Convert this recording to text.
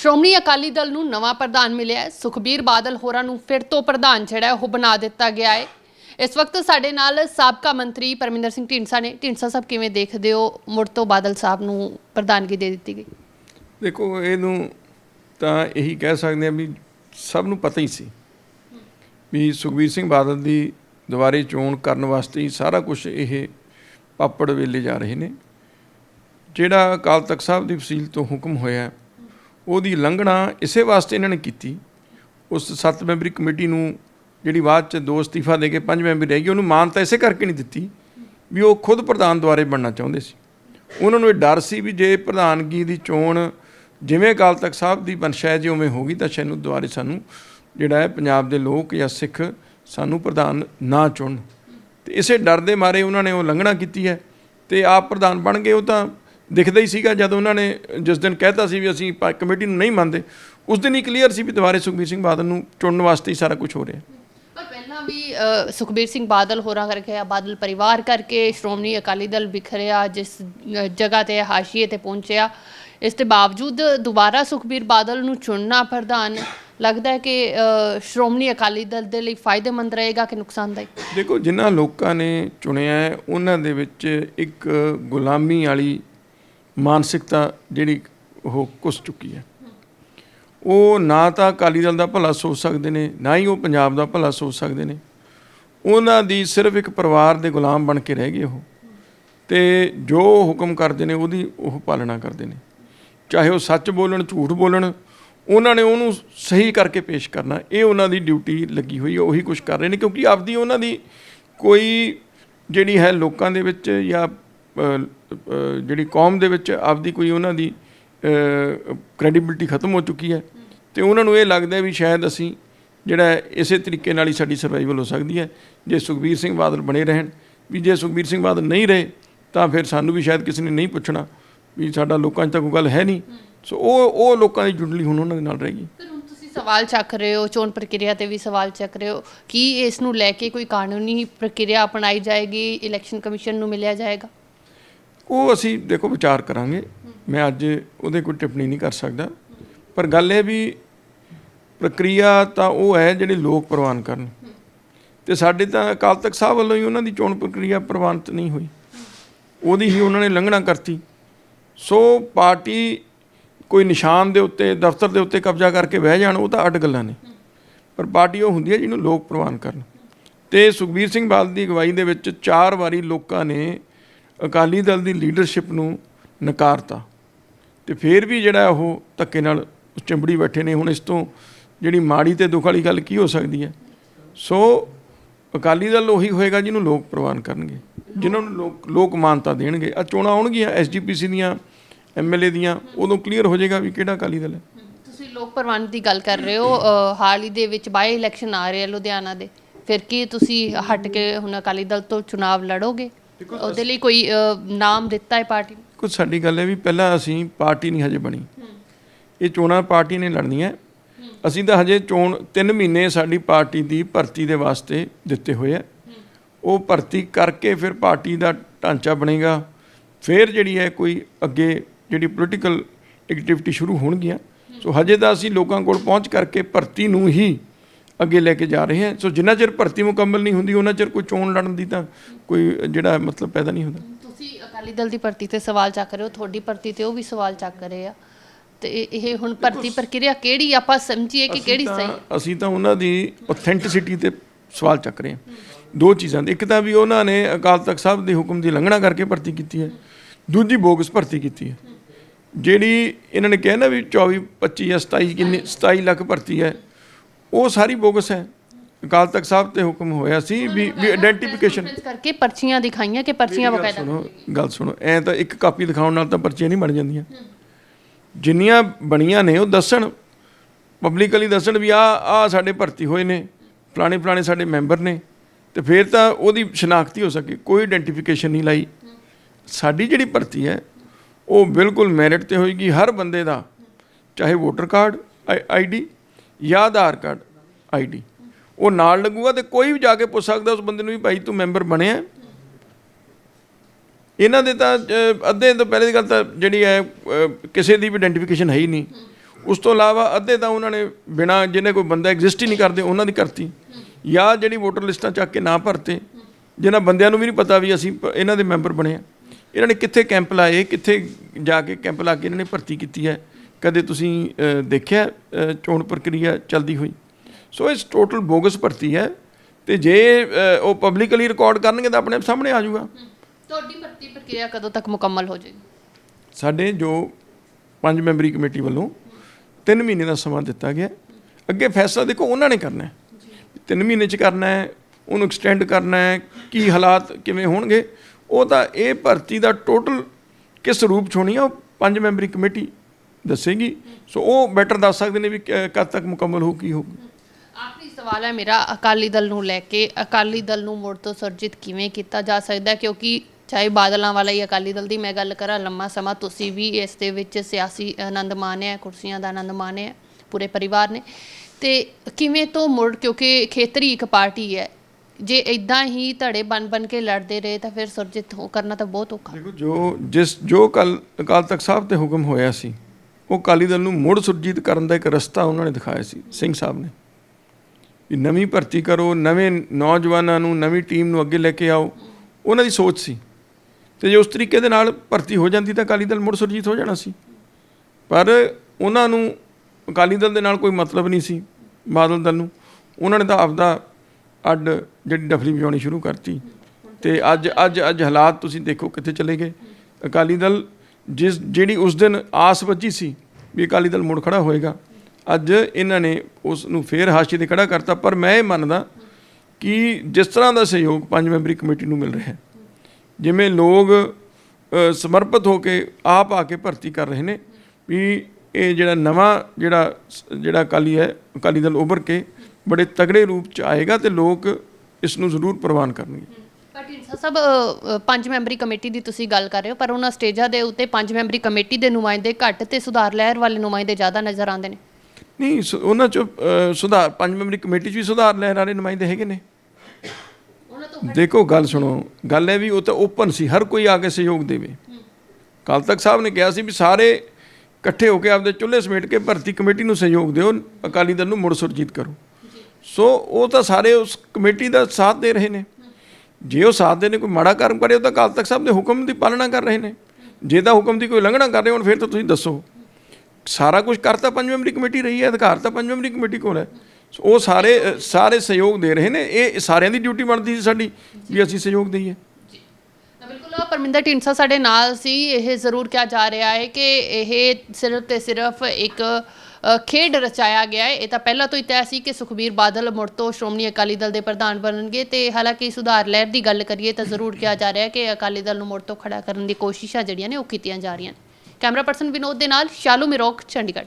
ਸ਼੍ਰੋਮਣੀ ਅਕਾਲੀ ਦਲ ਨੂੰ ਨਵਾਂ ਪ੍ਰਧਾਨ ਮਿਲਿਆ ਹੈ। ਸੁਖਬੀਰ ਬਾਦਲ ਹੋਰਾਂ ਨੂੰ ਫਿਰ ਤੋਂ ਪ੍ਰਧਾਨ ਜਿਹੜਾ ਉਹ ਬਣਾ ਦਿੱਤਾ ਗਿਆ ਹੈ। ਇਸ ਵਕਤ ਸਾਡੇ ਨਾਲ ਸਾਬਕਾ ਮੰਤਰੀ ਪਰਮਿੰਦਰ ਸਿੰਘ ਢੀਂਡਸਾ ਨੇ। ਢੀਂਡਸਾ ਸਾਹਿਬ, ਕਿਵੇਂ ਦੇਖਦੇ ਹੋ? ਮੁੜ ਤੋਂ ਬਾਦਲ ਸਾਹਿਬ ਨੂੰ ਪ੍ਰਧਾਨਗੀ ਦੇ ਦਿੱਤੀ ਗਈ। ਦੇਖੋ, ਇਹਨੂੰ ਤਾਂ ਇਹੀ ਕਹਿ ਸਕਦੇ ਆ ਵੀ ਸਭ ਨੂੰ ਪਤਾ ਹੀ ਸੀ ਵੀ ਸੁਖਬੀਰ ਸਿੰਘ ਬਾਦਲ ਦੀ ਦੁਬਾਰੇ ਚੋਣ ਕਰਨ ਵਾਸਤੇ ਹੀ ਸਾਰਾ ਕੁਝ ਇਹ ਪਾਪੜ ਵੇਲੇ ਜਾ ਰਹੇ ਨੇ। ਜਿਹੜਾ ਅਕਾਲ ਤਖਤ ਸਾਹਿਬ ਦੀ ਫਸੀਲ ਤੋਂ ਹੁਕਮ ਹੋਇਆ ਉਹਦੀ ਲੰਘਣਾ ਇਸੇ ਵਾਸਤੇ ਇਹਨਾਂ ਨੇ ਕੀਤੀ। ਉਸ ਸੱਤ ਮੈਂਬਰੀ ਕਮੇਟੀ ਨੂੰ ਜਿਹੜੀ ਬਾਅਦ ਚ ਦੋ ਅਸਤੀਫਾ ਦੇ ਕੇ ਪੰਜ ਮੈਂਬਰੀ ਰਹਿ ਗਈ, ਉਹਨੂੰ ਮਾਨਤਾ ਇਸੇ ਕਰਕੇ ਨਹੀਂ ਦਿੱਤੀ ਵੀ ਉਹ ਖੁਦ ਪ੍ਰਧਾਨ ਦੁਆਰੇ ਬਣਨਾ ਚਾਹੁੰਦੇ ਸੀ। ਉਹਨਾਂ ਨੂੰ ਇਹ ਡਰ ਸੀ ਵੀ ਜੇ ਪ੍ਰਧਾਨਗੀ ਦੀ ਚੋਣ ਜਿਵੇਂ ਅਕਾਲ ਤਖਤ ਸਾਹਿਬ ਦੀ ਮਨਸ਼ਾ ਜੇ ਉਵੇਂ ਹੋ ਗਈ ਤਾਂ ਸ਼ਾਇਦ ਦੁਆਰੇ ਸਾਨੂੰ ਜਿਹੜਾ ਹੈ ਪੰਜਾਬ ਦੇ ਲੋਕ ਜਾਂ ਸਿੱਖ ਸਾਨੂੰ ਪ੍ਰਧਾਨ ਨਾ ਚੁਣਨ। ਤੇ ਇਸੇ ਡਰ ਦੇ ਮਾਰੇ ਉਹਨਾਂ ਨੇ ਉਹ ਲੰਘਣਾ ਕੀਤੀ ਹੈ ਤੇ ਆਪ ਪ੍ਰਧਾਨ ਬਣ ਗਏ, ਉਹ ਤਾਂ ਦਿਖਦਾ ਹੀ ਸੀਗਾ ਜਦ ਉਹਨਾਂ ਨੇ ਜਿਸ ਦਿਨ ਕਹਿਤਾ ਸੀ ਵੀ ਅਸੀਂ ਕਮੇਟੀ ਨੂੰ ਨਹੀਂ ਮੰਨਦੇ ਉਸ ਦਿਨ ਹੀ ਕਲੀਅਰ ਸੀ ਵੀ ਦੁਬਾਰੇ ਸੁਖਬੀਰ ਸਿੰਘ ਬਾਦਲ ਨੂੰ ਚੁਣਨ ਵਾਸਤੇ ਹੀ ਸਾਰਾ ਕੁਝ ਹੋ ਰਿਹਾ। ਪਰ ਪਹਿਲਾਂ ਵੀ ਸੁਖਬੀਰ ਸਿੰਘ ਬਾਦਲ ਹੋਰਾਂ ਕਰਕੇ ਆ ਬਾਦਲ ਪਰਿਵਾਰ ਕਰਕੇ ਸ਼੍ਰੋਮਣੀ ਅਕਾਲੀ ਦਲ ਵਿਖਰਿਆ ਜਿਸ ਜਗ੍ਹਾ ਤੇ ਹਾਸ਼ੀਏ ਤੇ ਪਹੁੰਚਿਆ। ਇਸ ਦੇ ਬਾਵਜੂਦ ਦੁਬਾਰਾ ਸੁਖਬੀਰ ਬਾਦਲ ਨੂੰ ਚੁਣਨਾ ਪ੍ਰਧਾਨ ਲੱਗਦਾ ਹੈ ਕਿ ਸ਼੍ਰੋਮਣੀ ਅਕਾਲੀ ਦਲ ਦੇ ਲਈ ਫਾਇਦੇਮੰਦ ਰਹੇਗਾ ਕਿ ਨੁਕਸਾਨਦਾਇਕ ਦੇਖੋ ਜਿਨ੍ਹਾਂ ਲੋਕਾਂ ਨੇ ਚੁਣਿਆ ਹੈ ਉਹਨਾਂ ਦੇ ਵਿੱਚ ਇੱਕ ਗੁਲਾਮੀ ਵਾਲੀ ਮਾਨਸਿਕਤਾ ਜਿਹੜੀ ਉਹ ਕੁਸ ਚੁੱਕੀ ਹੈ। ਉਹ ਨਾ ਤਾਂ ਅਕਾਲੀ ਦਲ ਦਾ ਭਲਾ ਸੋਚ ਸਕਦੇ ਨੇ, ਨਾ ਹੀ ਉਹ ਪੰਜਾਬ ਦਾ ਭਲਾ ਸੋਚ ਸਕਦੇ ਨੇ। ਉਹਨਾਂ ਦੀ ਸਿਰਫ ਇੱਕ ਪਰਿਵਾਰ ਦੇ ਗੁਲਾਮ ਬਣ ਕੇ ਰਹਿ ਗਏ ਉਹ। ਤੇ ਜੋ ਹੁਕਮ ਕਰਦੇ ਨੇ, ਉਹਦੀ ਉਹ ਪਾਲਣਾ ਕਰਦੇ ਨੇ। ਚਾਹੇ ਉਹ ਸੱਚ ਬੋਲਣ, ਝੂਠ ਬੋਲਣ, ਉਹਨਾਂ ਨੇ ਉਹਨੂੰ ਸਹੀ ਕਰਕੇ ਪੇਸ਼ ਕਰਨਾ, ਇਹ ਉਹਨਾਂ ਦੀ ਡਿਊਟੀ ਲੱਗੀ ਹੋਈ ਹੈ, ਉਹੀ ਕੁਝ ਕਰ ਰਹੇ ਨੇ। ਕਿਉਂਕਿ ਆਪਦੀ ਉਹਨਾਂ ਦੀ ਕੋਈ ਜਿਹੜੀ ਹੈ ਲੋਕਾਂ ਦੇ ਵਿੱਚ ਜਾਂ ਜਿਹੜੀ ਕੌਮ ਦੇ ਵਿੱਚ ਆਪਦੀ ਕੋਈ ਉਹਨਾਂ ਦੀ ਕ੍ਰੈਡੀਬਿਲਟੀ ਖਤਮ ਹੋ ਚੁੱਕੀ ਹੈ। ਤੇ ਉਹਨਾਂ ਨੂੰ ਇਹ ਲੱਗਦਾ ਵੀ ਸ਼ਾਇਦ ਅਸੀਂ ਜਿਹੜਾ ਇਸੇ ਤਰੀਕੇ ਨਾਲ ਹੀ ਸਾਡੀ ਸਰਵਾਈਵਲ ਹੋ ਸਕਦੀ ਹੈ। ਜੇ ਸੁਖਬੀਰ ਸਿੰਘ ਬਾਦਲ ਬਣੇ ਰਹਿਣ, ਵੀ ਜੇ ਸੁਖਬੀਰ ਸਿੰਘ ਬਾਦਲ ਨਹੀਂ ਰਹੇ, ਤਾਂ ਫਿਰ ਸਾਨੂੰ ਵੀ ਸ਼ਾਇਦ ਕਿਸੇ ਨੇ ਨਹੀਂ ਪੁੱਛਣਾ ਵੀ ਸਾਡਾ ਲੋਕਾਂ 'ਚ ਤਾਂ ਕੋਈ ਗੱਲ ਹੈ ਨਹੀਂ। ਸੋ ਉਹ ਉਹ ਲੋਕਾਂ ਦੀ ਜੁੜਲੀ ਹੁਣ ਉਹਨਾਂ ਦੇ ਨਾਲ ਰਹੇਗੀ ਤੁਸੀਂ ਸਵਾਲ ਚੱਕ ਰਹੇ ਹੋ, ਚੋਣ ਪ੍ਰਕਿਰਿਆ ਤੇ ਵੀ ਸਵਾਲ ਚੱਕ ਰਹੇ ਹੋ ਕੀ ਇਸ ਨੂੰ ਲੈ ਕੇ ਕੋਈ ਕਾਨੂੰਨੀ ਪ੍ਰਕਿਰਿਆ ਅਪਣਾਈ ਜਾਏਗੀ ਇਲੈਕਸ਼ਨ ਕਮਿਸ਼ਨ ਨੂੰ ਮਿਲਿਆ ਜਾਏਗਾ? ਉਹ ਅਸੀਂ ਦੇਖੋ ਵਿਚਾਰ ਕਰਾਂਗੇ। ਮੈਂ ਅੱਜ ਉਹਦੇ ਕੋਈ ਟਿੱਪਣੀ ਨਹੀਂ ਕਰ ਸਕਦਾ। ਪਰ ਗੱਲ ਇਹ ਵੀ ਪ੍ਰਕਿਰਿਆ ਤਾਂ ਉਹ ਹੈ ਜਿਹੜੀ ਲੋਕ ਪ੍ਰਵਾਨ ਕਰਨ। ਤੇ ਸਾਡੇ ਤਾਂ ਅਕਾਲ ਤਖਤ ਸਾਹਿਬ ਵੱਲੋਂ ਹੀ ਉਹਨਾਂ ਦੀ ਚੋਣ ਪ੍ਰਕਿਰਿਆ ਪ੍ਰਵਾਨਿਤ ਨਹੀਂ ਹੋਈ। ਉਹਦੀ ਹੀ ਉਹਨਾਂ ਨੇ ਲੰਘਣਾ ਕਰਤੀ। ਸੋ ਪਾਰਟੀ ਕੋਈ ਨਿਸ਼ਾਨ ਦੇ ਉੱਤੇ, ਦਫ਼ਤਰ ਦੇ ਉੱਤੇ ਕਬਜ਼ਾ ਕਰਕੇ ਬਹਿ ਜਾਣ, ਉਹ ਤਾਂ ਅੱਡ ਗੱਲਾਂ ਨੇ। ਪਰ ਪਾਰਟੀ ਉਹ ਹੁੰਦੀ ਹੈ ਜਿਹਨੂੰ ਲੋਕ ਪ੍ਰਵਾਨ ਕਰਨ। ਤੇ ਸੁਖਬੀਰ ਸਿੰਘ ਬਾਦਲ ਦੀ ਅਗਵਾਈ ਦੇ ਵਿੱਚ ਚਾਰ ਵਾਰੀ ਲੋਕਾਂ ਨੇ ਅਕਾਲੀ ਦਲ ਦੀ ਲੀਡਰਸ਼ਿਪ ਨੂੰ ਨਕਾਰਤਾ। ਤੇ ਫਿਰ ਵੀ ਜਿਹੜਾ ਉਹ ਧੱਕੇ ਨਾਲ ਚਿੰਬੜੀ ਬੈਠੇ ਨੇ, ਹੁਣ ਇਸ ਤੋਂ ਜਿਹੜੀ ਮਾੜੀ ਤੇ ਦੁੱਖ ਵਾਲੀ ਗੱਲ ਕੀ ਹੋ ਸਕਦੀ ਹੈ? ਸੋ ਅਕਾਲੀ ਦਲ ਉਹੀ ਹੋਏਗਾ ਜਿਹਨੂੰ ਲੋਕ ਪ੍ਰਵਾਨ ਕਰਨਗੇ ਜਿਨ੍ਹਾਂ ਨੂੰ ਲੋਕ ਲੋਕ ਮਾਨਤਾ ਦੇਣਗੇ। ਆ ਚੋਣਾਂ ਆਉਣਗੀਆਂ ਐਸਜੀਪੀਸੀ ਦੀਆਂ ਐਮਐਲਏ ਦੀਆਂ, ਉਦੋਂ ਕਲੀਅਰ ਹੋ ਜਾਏਗਾ ਵੀ ਕਿਹੜਾ ਅਕਾਲੀ ਦਲ ਹੈ। ਤੁਸੀਂ ਲੋਕ ਪ੍ਰਵਾਨ ਦੀ ਗੱਲ ਕਰ ਰਹੇ ਹੋ ਹਾਲ ਹੀ ਦੇ ਵਿੱਚ ਬਾਈ ਇਲੈਕਸ਼ਨ ਆ ਰਹੇ ਆ ਲੁਧਿਆਣਾ ਦੇ। ਫਿਰ ਕੀ ਤੁਸੀਂ ਹਟ ਕੇ ਹੁਣ ਅਕਾਲੀ ਦਲ ਤੋਂ ਚੁਣਾਵ ਲੜੋਗੇ? ਉਹਦੇ ਲਈ ਕੋਈ ਨਾਮ ਦਿੱਤਾ ਹੈ ਪਾਰਟੀ ਨੇ? ਕੁਝ ਸਾਡੀ ਗੱਲ ਹੈ ਵੀ ਪਹਿਲਾਂ ਅਸੀਂ ਪਾਰਟੀ ਨਹੀਂ ਹਜੇ ਬਣੀ। ਇਹ ਚੋਣਾਂ ਪਾਰਟੀ ਨੇ ਲੜਨੀਆਂ। ਅਸੀਂ ਤਾਂ ਹਜੇ ਚੋਣ 3 ਮਹੀਨੇ ਸਾਡੀ ਪਾਰਟੀ ਦੀ ਭਰਤੀ ਦੇ ਵਾਸਤੇ ਦਿੱਤੇ ਹੋਏ ਆ। ਉਹ ਭਰਤੀ ਕਰਕੇ ਫਿਰ ਪਾਰਟੀ ਦਾ ਢਾਂਚਾ ਬਣੇਗਾ। ਫਿਰ ਜਿਹੜੀ ਹੈ ਕੋਈ ਅੱਗੇ ਜਿਹੜੀ ਪੋਲੀਟੀਕਲ ਐਕਟੀਵਿਟੀ ਸ਼ੁਰੂ ਹੋਣਗੀਆਂ। ਸੋ ਹਜੇ ਤਾਂ ਅਸੀਂ ਲੋਕਾਂ ਕੋਲ ਪਹੁੰਚ ਕਰਕੇ ਭਰਤੀ ਨੂੰ ਹੀ ਅੱਗੇ ਲੈ ਕੇ ਜਾ ਰਹੇ ਹਾਂ। ਸੋ ਜਿੰਨਾ ਚਿਰ ਭਰਤੀ ਮੁਕੰਮਲ ਨਹੀਂ ਹੁੰਦੀ ਉਹਨਾਂ ਚਿਰ ਕੋਈ ਚੋਣ ਲੜਨ ਦੀ ਤਾਂ ਕੋਈ ਜਿਹੜਾ ਮਤਲਬ ਪੈਦਾ ਨਹੀਂ ਹੁੰਦਾ। ਤੁਸੀਂ ਅਕਾਲੀ ਦਲ ਦੀ ਭਰਤੀ ਤੇ ਸਵਾਲ ਚੱਕ ਰਹੇ ਹੋ ਤੁਹਾਡੀ ਭਰਤੀ ਤੇ ਉਹ ਵੀ ਸਵਾਲ ਚੱਕ ਰਹੇ ਆ। ਤੇ ਇਹ- ਹੁਣ ਭਰਤੀ ਪ੍ਰਕਿਰਿਆ ਕਿਹੜੀ ਆਪਾਂ ਸਮਝੀਏ ਕਿ ਕਿਹੜੀ ਸਹੀ? ਅਸੀਂ ਤਾਂ ਉਹਨਾਂ ਦੀ ਆਥੈਂਟਿਸਿਟੀ ਤੇ ਸਵਾਲ ਚੱਕ ਰਹੇ ਹਾਂ। ਦੋ ਚੀਜ਼ਾਂ ਇੱਕ ਤਾਂ ਵੀ ਉਹਨਾਂ ਨੇ ਅਕਾਲ ਤਖਤ ਸਾਹਿਬ ਦੇ ਹੁਕਮ ਦੀ ਲੰਘਣਾ ਕਰਕੇ ਭਰਤੀ ਕੀਤੀ ਹੈ। ਦੂਜੀ ਬੋਗਸ ਭਰਤੀ ਕੀਤੀ ਹੈ। ਜਿਹੜੀ ਇਹਨਾਂ ਨੇ ਕਿਹਾ ਨਾ ਵੀ 24 25 ਜਾਂ 27 ਕਿੰਨੀ 27 ਲੱਖ ਭਰਤੀ ਹੈ। ਉਹ ਸਾਰੀ ਬੋਗਸ ਹੈ। ਅਕਾਲ ਤਖਤ ਸਾਹਿਬ ਤੇ ਹੁਕਮ ਹੋਇਆ ਸੀ ਵੀ ਵੀ ਆਇਡੈਂਟੀਫਿਕੇਸ਼ਨ ਕਰਕੇ ਪਰਚੀਆਂ ਦਿਖਾਈਆਂ ਕਿ ਪਰਚੀਆਂ ਬਕਾਇਦਾ ਸੁਣੋ ਗੱਲ ਸੁਣੋ ਐ ਤਾਂ ਇੱਕ ਕਾਪੀ ਦਿਖਾਉਣ ਨਾਲ ਤਾਂ ਪਰਚੀਆਂ ਨਹੀਂ ਬਣ ਜਾਂਦੀਆਂ। ਜਿੰਨੀਆਂ ਬਣੀਆਂ ਨੇ ਉਹ ਦੱਸਣ ਪਬਲਿਕਲੀ ਦੱਸਣ ਵੀ ਆ ਆ ਸਾਡੇ ਭਰਤੀ ਹੋਏ ਨੇ ਫਲਾਣੇ ਫਲਾਣੇ ਸਾਡੇ ਮੈਂਬਰ ਨੇ ਤੇ ਫਿਰ ਤਾਂ ਉਹਦੀ ਸ਼ਨਾਖਤੀ ਹੋ ਸਕੇ ਕੋਈ ਆਇਡੈਂਟੀਫਿਕੇਸ਼ਨ ਨਹੀਂ ਲਾਈ। ਸਾਡੀ ਜਿਹੜੀ ਭਰਤੀ ਹੈ ਉਹ ਬਿਲਕੁਲ ਮੈਰਿਟ ਤੇ ਹੋਏਗੀ ਹਰ ਬੰਦੇ ਦਾ ਚਾਹੇ ਵੋਟਰ ਕਾਰਡ ਆਈਡੀ ਜਾਂ ਆਧਾਰ ਕਾਰਡ ਆਈਡੀ ਉਹ ਨਾਲ ਲੱਗੂਗਾ ਤੇ ਕੋਈ ਵੀ ਜਾ ਕੇ ਪੁੱਛ ਸਕਦਾ ਉਸ ਬੰਦੇ ਨੂੰ ਵੀ ਭਾਈ ਤੂੰ ਮੈਂਬਰ ਬਣਿਆ। ਇਹਨਾਂ ਦੇ ਤਾਂ ਅੱਧੇ ਤੋਂ ਪਹਿਲੇ ਦੀ ਗੱਲ ਤਾਂ ਜਿਹੜੀ ਹੈ ਕਿਸੇ ਦੀ ਵੀ ਆਇਡੈਂਟੀਫਿਕੇਸ਼ਨ ਹੈ ਹੀ ਨਹੀਂ। ਉਸ ਤੋਂ ਇਲਾਵਾ ਅੱਧੇ ਤਾਂ ਉਹਨਾਂ ਨੇ ਬਿਨਾ ਜਿਹਨੇ ਕੋਈ ਬੰਦਾ ਐਗਜ਼ਿਸਟ ਹੀ ਨਹੀਂ ਕਰਦੇ, ਉਹਨਾਂ ਦੀ ਕਰਤੀ। ਜਾਂ ਜਿਹੜੀ ਵੋਟਰ ਲਿਸਟਾਂ ਚੱਕ ਕੇ ਨਾ ਭਰਤੇ ਜਿਨ੍ਹਾਂ ਬੰਦਿਆਂ ਨੂੰ ਵੀ ਨਹੀਂ ਪਤਾ ਵੀ ਅਸੀਂ ਪ- ਇਹਨਾਂ ਦੇ ਮੈਂਬਰ ਬਣੇ ਆ ਇਹਨਾਂ ਨੇ ਕਿੱਥੇ ਕੈਂਪ ਲਾਏ, ਕਿੱਥੇ ਜਾ ਕੇ ਕੈਂਪ ਲਾ ਕੇ ਇਹਨਾਂ ਨੇ ਭਰਤੀ ਕੀਤੀ ਹੈ। ਕਦੇ ਤੁਸੀਂ ਦੇਖਿਆ ਚੋਣ ਪ੍ਰਕਿਰਿਆ ਚੱਲਦੀ ਹੋਈ? ਸੋ ਇਸ ਟੋਟਲ ਬੋਗਸ ਭਰਤੀ ਹੈ ਤੇ ਜੇ ਉਹ ਪਬਲਿਕਲੀ ਰਿਕਾਰਡ ਕਰਨਗੇ ਤਾਂ ਆਪਣੇ ਆਪ ਸਾਹਮਣੇ ਆ ਜਾਊਗਾ। ਤੁਹਾਡੀ ਭਰਤੀ ਪ੍ਰਕਿਰਿਆ ਕਦੋਂ ਤੱਕ ਮੁਕੰਮਲ ਹੋ ਜਾਏਗੀ? ਸਾਡੇ ਜੋ ਪੰਜ ਮੈਂਬਰੀ ਕਮੇਟੀ ਵੱਲੋਂ 3 ਮਹੀਨੇ ਦਾ ਸਮਾਂ ਦਿੱਤਾ ਗਿਆ। ਅੱਗੇ ਫੈਸਲਾ ਦੇਖੋ ਉਹਨਾਂ ਨੇ ਕਰਨਾ ਹੈ। 3 ਮਹੀਨੇ ਚ ਕਰਨਾ ਹੈ ਉਹਨੂੰ ਐਕਸਟੈਂਡ ਕਰਨਾ ਹੈ ਕੀ ਹਾਲਾਤ ਕਿਵੇਂ ਹੋਣਗੇ ਉਹ ਤਾਂ ਇਹ ਭਰਤੀ ਦਾ ਟੋਟਲ ਕਿਸ ਰੂਪ ਚ ਹੋਣੀ ਆ ਉਹ ਪੰਜ ਮੈਂਬਰੀ ਕਮੇਟੀ ਦੱਸੇਗੀ? ਸੋ ਉਹ ਬੈਟਰ ਦੱਸ ਸਕਦੇ ਨੇ ਵੀ ਕਦ ਤੱਕ ਮੁਕੰਮਲ ਹੋ ਕੀ ਹੋਊਗੀ ਆਖਰੀ ਸਵਾਲ ਹੈ ਮੇਰਾ ਅਕਾਲੀ ਦਲ ਨੂੰ ਲੈ ਕੇ। ਅਕਾਲੀ ਦਲ ਨੂੰ ਮੁੜ ਤੋਂ ਸਰਜਿਤ ਕਿਵੇਂ ਕੀਤਾ ਜਾ ਸਕਦਾ? ਕਿਉਂਕਿ ਚਾਹੇ ਬਾਦਲਾਂ ਵਾਲਾ ਹੀ ਅਕਾਲੀ ਦਲ ਦੀ ਮੈਂ ਗੱਲ ਕਰਾਂ ਲੰਮਾ ਸਮਾਂ ਤੁਸੀਂ ਵੀ ਇਸ ਦੇ ਵਿੱਚ ਸਿਆਸੀ ਆਨੰਦ ਮਾਣਿਆ ਕੁਰਸੀਆਂ ਦਾ ਆਨੰਦ ਮਾਣਿਆ ਪੂਰੇ ਪਰਿਵਾਰ ਨੇ। ਤੇ ਕਿਵੇਂ ਤੋਂ ਮੁੜ ਕਿਉਂਕਿ ਖੇਤਰੀ ਇੱਕ ਪਾਰਟੀ ਹੈ ਜੇ ਇਦਾਂ ਹੀ ਧੜੇ ਬਨ ਬਨ ਕੇ ਲੜਦੇ ਰਹੇ ਤਾਂ ਫਿਰ ਸਰਜਿਤ ਹੋ ਕਰਨਾ ਤਾਂ ਬਹੁਤ ਔਖਾ। ਦੇਖੋ ਜੋ ਜਿਸ ਜੋ ਕੱਲ ਅਕਾਲ ਤਖਤ ਸਾਹਿਬ ਤੇ ਹੁਕਮ ਹੋਇਆ ਸੀ ਉਹ ਅਕਾਲੀ ਦਲ ਨੂੰ ਮੁੜ ਸੁਰਜੀਤ ਕਰਨ ਦਾ ਇੱਕ ਰਸਤਾ ਉਹਨਾਂ ਨੇ ਦਿਖਾਇਆ ਸੀ, ਸਿੰਘ ਸਾਹਿਬ ਨੇ। ਵੀ ਨਵੀਂ ਭਰਤੀ ਕਰੋ, ਨਵੇਂ ਨੌਜਵਾਨਾਂ ਨੂੰ, ਨਵੀਂ ਟੀਮ ਨੂੰ ਅੱਗੇ ਲੈ ਕੇ ਆਓ, ਉਹਨਾਂ ਦੀ ਸੋਚ ਸੀ। ਤੇ ਜੇ ਉਸ ਤਰੀਕੇ ਦੇ ਨਾਲ ਭਰਤੀ ਹੋ ਜਾਂਦੀ ਤਾਂ ਅਕਾਲੀ ਦਲ ਮੁੜ ਸੁਰਜੀਤ ਹੋ ਜਾਣਾ ਸੀ। ਪਰ ਉਹਨਾਂ ਨੂੰ ਅਕਾਲੀ ਦਲ ਦੇ ਨਾਲ ਕੋਈ ਮਤਲਬ ਨਹੀਂ ਸੀ, ਬਾਦਲ ਦਲ ਨੂੰ। ਉਹਨਾਂ ਨੇ ਤਾਂ ਆਪਦਾ ਅੱਡ ਜਿਹੜੀ ਡਫਲੀ ਵਜਾਉਣੀ ਸ਼ੁਰੂ ਕਰਤੀ। ਤੇ ਅੱਜ ਅੱਜ ਅੱਜ ਹਾਲਾਤ ਤੁਸੀਂ ਦੇਖੋ ਕਿੱਥੇ ਚਲੇ ਗਏ। ਅਕਾਲੀ ਦਲ ਜਿਸ ਜਿਹੜੀ ਉਸ ਦਿਨ ਆਸ ਵੱਜੀ ਸੀ ਵੀ ਅਕਾਲੀ ਦਲ ਮੁੜ ਖੜਾ ਹੋਏਗਾ, ਅੱਜ ਇਹਨਾਂ ਨੇ ਉਸ ਨੂੰ ਫੇਰ ਹਾਸ਼ੀ ਤੇ ਖੜਾ ਕਰਤਾ। ਪਰ ਮੈਂ ਇਹ ਮੰਨਦਾ ਕਿ ਜਿਸ ਤਰ੍ਹਾਂ ਦਾ ਸਹਿਯੋਗ ਪੰਜ ਮੈਂਬਰੀ ਕਮੇਟੀ ਨੂੰ ਮਿਲ ਰਿਹਾ ਹੈ, ਜਿਵੇਂ ਲੋਕ ਸਮਰਪਿਤ ਹੋ ਕੇ ਆਪ ਆ ਕੇ ਭਰਤੀ ਕਰ ਰਹੇ ਨੇ ਵੀ ਇਹ ਜਿਹੜਾ ਨਵਾਂ ਜਿਹੜਾ ਸ- ਜਿਹੜਾ ਅਕਾਲੀ ਹੈ, ਅਕਾਲੀ ਦਲ ਉਭਰ ਕੇ ਬੜੇ ਤਗੜੇ ਰੂਪ ਚ ਆਏਗਾ ਤੇ ਲੋਕ ਇਸ ਨੂੰ ਜ਼ਰੂਰ ਪ੍ਰਵਾਨ ਕਰਨਗੇ। ਅ, ਪੰਜ ਮੈਂਬਰੀ ਕਮੇਟੀ ਦੀ ਤੁਸੀਂ ਗੱਲ ਕਰ ਰਹੇ ਹੋ ਪਰ ਉਹਨਾਂ ਸਟੇਜਾਂ ਦੇ ਉੱਤੇ ਪੰਜ ਮੈਂਬਰੀ ਕਮੇਟੀ ਦੇ ਨੁਮਾਇੰਦੇ ਘੱਟ ਤੇ ਸੁਧਾਰ ਲਹਿਰ ਵਾਲੇ ਨੁਮਾਇੰਦੇ ਜ਼ਿਆਦਾ ਨਜ਼ਰ ਆਉਂਦੇ ਨੇ। ਨਹੀਂ ਉਹਨਾਂ ਚ ਸੁਧਾਰ ਪੰਜ ਮੈਂਬਰੀ ਕਮੇਟੀ ਚ ਵੀ ਸੁਧਾਰ ਲੈਣ ਵਾਲੇ ਨੁਮਾਇੰਦੇ ਹੈਗੇ ਨੇ। ਦੇਖੋ ਗੱਲ ਸੁਣੋ ਗੱਲ ਹੈ ਵੀ ਉਹ ਤਾਂ ਓਪਨ ਸੀ ਹਰ ਕੋਈ ਆ ਕੇ ਸਹਿਯੋਗ ਦੇਵੇ। ਕੱਲ ਤੱਕ ਸਾਹਿਬ ਨੇ ਕਿਹਾ ਸੀ ਵੀ ਸਾਰੇ ਇਕੱਠੇ ਹੋ ਕੇ ਆਪਦੇ ਚੁੱਲ੍ਹੇ ਸਮੇਟ ਕੇ ਭਰਤੀ ਕਮੇਟੀ ਨੂੰ ਸਹਿਯੋਗ ਦਿਓ ਅਕਾਲੀ ਦਲ ਨੂੰ ਮੁੜ ਸੁਰਜੀਤ ਕਰੋ। ਸੋ ਉਹ ਤਾਂ ਸਾਰੇ ਉਸ ਕਮੇਟੀ ਦਾ ਸਾਥ ਦੇ ਰਹੇ ਨੇ। ਜੇ ਉਹ ਸਾਥ ਦੇ ਨੇ ਕੋਈ ਮਾੜਾ ਕਰਮ ਕਰੇ, ਉਹ ਤਾਂ ਅਕਾਲ ਤਖਤ ਸਾਹਿਬ ਦੇ ਹੁਕਮ ਦੀ ਪਾਲਣਾ ਕਰ ਰਹੇ ਨੇ। ਜੇ ਤਾਂ ਹੁਕਮ ਦੀ ਕੋਈ ਉਲੰਘਣਾ ਕਰ ਰਹੇ, ਹੋਣ ਫਿਰ ਤਾਂ ਤੁਸੀਂ ਦੱਸੋ। ਸਾਰਾ ਕੁਝ ਕਰਤਾ ਪੰਜ ਮੈਂਬਰੀ ਕਮੇਟੀ ਰਹੀ ਹੈ, ਅਧਿਕਾਰ ਤਾਂ ਪੰਜ ਮੈਂਬਰੀ ਕਮੇਟੀ ਕੋਲ ਹੈ। ਉਹ ਸਾਰੇ ਸਾਰੇ ਸਹਿਯੋਗ ਦੇ ਰਹੇ ਨੇ। ਇਹ ਸਾਰਿਆਂ ਦੀ ਡਿਊਟੀ ਬਣਦੀ ਸੀ ਸਾਡੀ, ਵੀ ਅਸੀਂ ਸਹਿਯੋਗ ਦਈਏ। ਬਿਲਕੁਲ ਪਰਮਿੰਦਰ ਢੀਂਡਸਾ ਸਾਡੇ ਨਾਲ ਸੀ। ਇਹ ਜ਼ਰੂਰ ਕਿਹਾ ਜਾ ਰਿਹਾ ਹੈ ਕਿ ਇਹ ਸਿਰਫ ਤੇ ਸਿਰਫ ਇੱਕ ਖੇਡ ਰਚਾਇਆ ਗਿਆ ਹੈ। ਇਹ ਤਾਂ ਪਹਿਲਾਂ ਤੋਂ ਹੀ ਤੈਅ ਸੀ ਕਿ ਸੁਖਬੀਰ ਬਾਦਲ ਮੁੜ ਤੋਂ ਸ਼੍ਰੋਮਣੀ ਅਕਾਲੀ ਦਲ ਦੇ ਪ੍ਰਧਾਨ ਬਣਨਗੇ ਤੇ ਹਾਲਾਂਕਿ ਸੁਧਾਰ ਲਹਿਰ ਦੀ ਗੱਲ ਕਰੀਏ ਤਾਂ ਜ਼ਰੂਰ ਕਿਹਾ ਜਾ ਰਿਹਾ ਹੈ ਕਿ ਅਕਾਲੀ ਦਲ ਨੂੰ ਮੁੜ ਤੋਂ ਖੜਾ ਕਰਨ ਦੀ ਕੋਸ਼ਿਸ਼ਾਂ ਜਿਹੜੀਆਂ ਨੇ ਉਹ ਕੀਤੀਆਂ ਜਾ ਰਹੀਆਂ ਨੇ। ਕੈਮਰਾ ਪਰਸਨ ਵਿਨੋਦ ਦੇ ਨਾਲ ਸ਼ਾਲੂ ਮਿਰੋਕ, ਚੰਡੀਗੜ੍ਹ।